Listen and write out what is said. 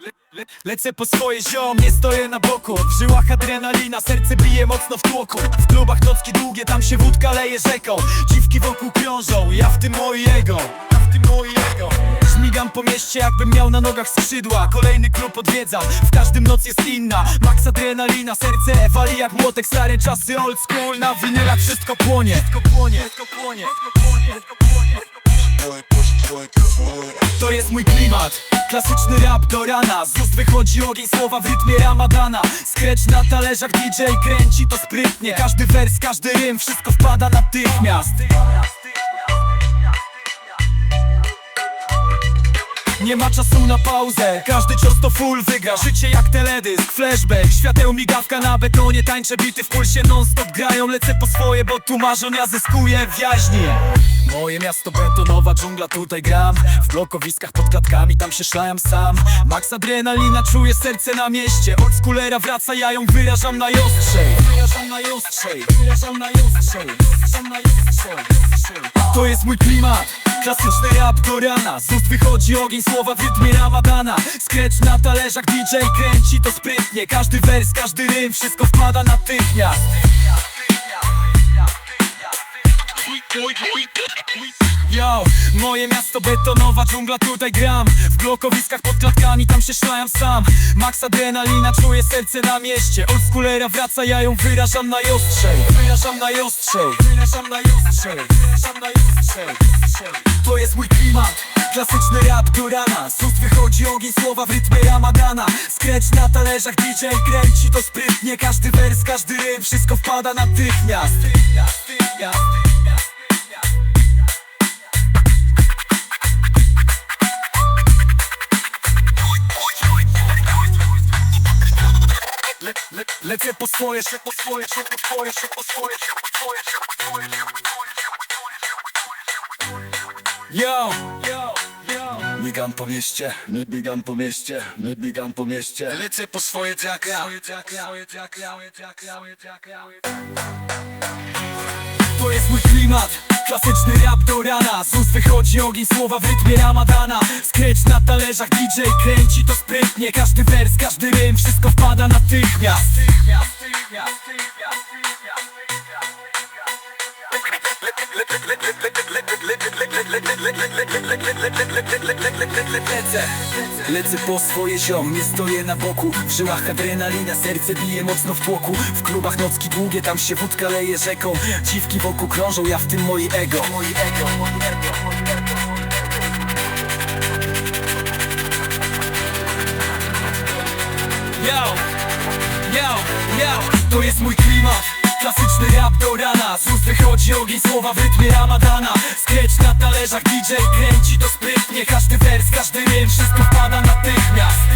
Le, le, lecę po swoje ziom, nie stoję na boku W żyłach adrenalina, serce bije mocno w tłoku W klubach nocki długie, tam się wódka leje rzeką Dziwki wokół krążą, ja w tym mojego Ja w tym mojego Śmigam po mieście, jakbym miał na nogach skrzydła Kolejny klub odwiedzam, w każdym noc jest inna Max adrenalina, serce wali jak młotek Stare czasy old school, na winylach wszystko płonie Wszystko płonie, wszystko płonie, wszystko płonie, wszystko płonie to jest mój klimat. Klasyczny rap do rana. Z ust wychodzi ogień słowa w rytmie ramadana. Skrecz na talerzach DJ kręci to sprytnie. Każdy wers, każdy rym, wszystko wpada natychmiast Nie ma czasu na pauzę, każdy cios to full wygra. Życie jak teledysk, flashback, świateł migawka na betonie Tańczę bity w pulsie non-stop grają. Lecę po swoje, bo tu marzą, ja zyskuję w jaźni Moje miasto betonowa dżungla, tutaj gram. W blokowiskach pod klatkami, tam się szlajam sam. Max adrenalina, czuję serce na mieście. Od skulera wraca, ja ją wyrażam najostrzej. Wyrażam najostrzej, wyrażam najostrzej. Wyrażam najostrzej. To jest mój klimat Klasyczny rap do rana Z ust wychodzi ogień słowa w rytmie ramadana Skrecz na talerzach DJ kręci to sprytnie Każdy wers, każdy rym, wszystko wpada natychmiast Yo, moje miasto betonowa dżungla, tutaj gram. W blokowiskach pod klatkami, tam się szlajam sam. Max adrenalina, czuję serce na mieście. Od skulera wraca, ja ją wyrażam najostrzej. Wyrażam najostrzej, wyrażam najostrzej. Wyrażam najostrzej. To jest mój klimat. Klasyczny rap do rana. Z ust wychodzi ogień słowa w rytmie ramadana. Skrecz na talerzach DJ kręci to sprytnie. Każdy wers, każdy rym, wszystko wpada Natychmiast, natychmiast, natychmiast le, lecę po swoje, się po swoje, się po swoje, się po swoje, się po swoje, się po swoje, się po swoje. Yo, yo. Biegam po mieście, biegam po mieście, biegam po mieście. Lecę po swoje swoje swoje swoje swoje jacka. To jest mój klimat Klasyczny rap do rana. Z ust wychodzi ogień słowa w rytmie ramadana. Skrecz na talerzach DJ kręci to sprytnie. Każdy wers, każdy rym, wszystko wpada natychmiast. Lecę, lecę po swoje ziom, nie stoję na boku. W żyłach adrenalina, serce bije mocno w tłoku. W klubach nocki długie, tam się wódka leje rzeką. Dziwki wokół krążą, ja w tym moje moje ego, moje ego. Yo, yo, yo To jest mój klimat. Klasyczny rap do rana. Z ust Macie słowa w rytmie ramadana. Skręć na talerzach DJ kręci to sprytnie. Każdy wers, każdy rym, wszystko wpada natychmiast.